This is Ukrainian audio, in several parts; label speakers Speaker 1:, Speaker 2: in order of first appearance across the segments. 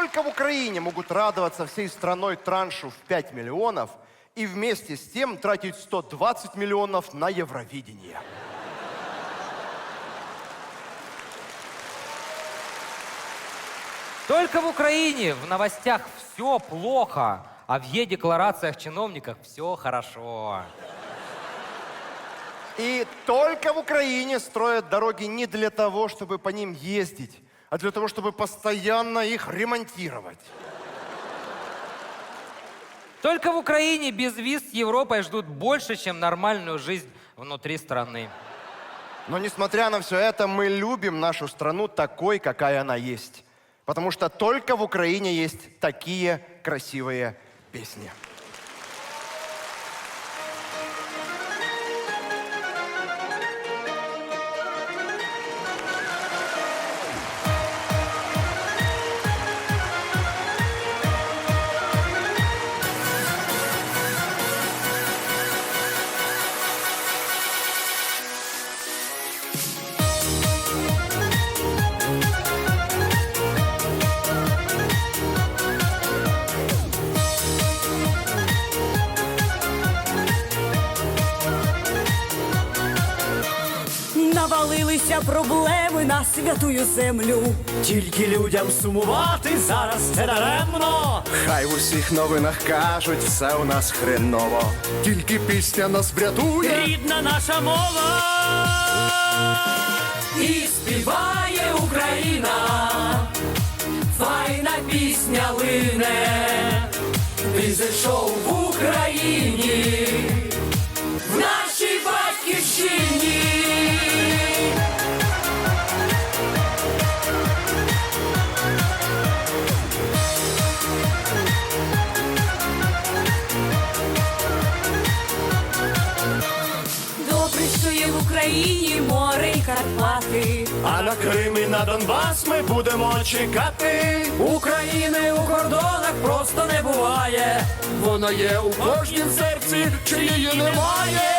Speaker 1: только в Украине могут радоваться всей страной траншу в 5 миллионов и вместе с тем тратить 120 миллионов на Евровидение.
Speaker 2: Только в Украине в новостях все плохо, а в Е-декларациях чиновников все хорошо.
Speaker 1: И только в Украине строят дороги не для того, чтобы по ним ездить, а для того, чтобы постоянно их ремонтировать.
Speaker 2: Только в Украине без виз с Европой ждут больше, чем нормальную жизнь внутри страны.
Speaker 1: Но несмотря на все это, мы любим нашу страну такой, какая она есть. Потому что только в Украине есть такие красивые песни.
Speaker 3: Навалилися проблеми на святую землю.
Speaker 4: Тільки людям сумувати зараз це даремно.
Speaker 5: Хай в усіх новинах кажуть, все у нас хреново. Тільки пісня нас врятує.
Speaker 4: Рідна наша мова. І співає Україна, файна пісня лине, Дизель шоу в Україні,
Speaker 3: є в Україні море й Карпати.
Speaker 4: А на Крим і на Донбас ми будемо чекати. України у кордонах просто не буває. Вона є у кожнім серці, чи її немає.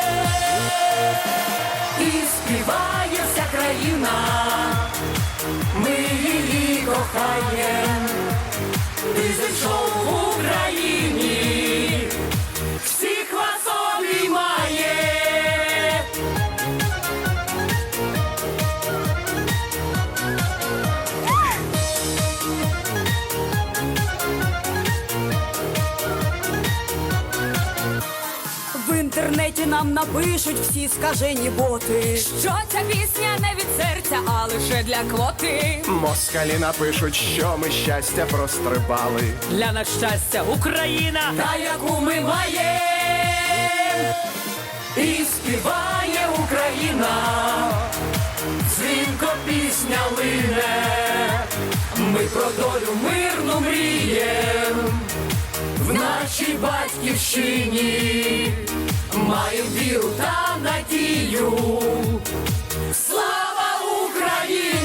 Speaker 4: І співає вся країна. Ми її кохаєм. Дизель шоу
Speaker 3: інтернеті нам напишуть всі скажені боти. Що ця пісня не від серця, а лише для квоти.
Speaker 5: Москалі напишуть, що ми щастя прострибали.
Speaker 4: Для нас щастя Україна, та яку ми маємо, і співає Україна, дзвінко пісня лине, ми про долю нашій батьківщині, Маєм віру та надію, слава Україні!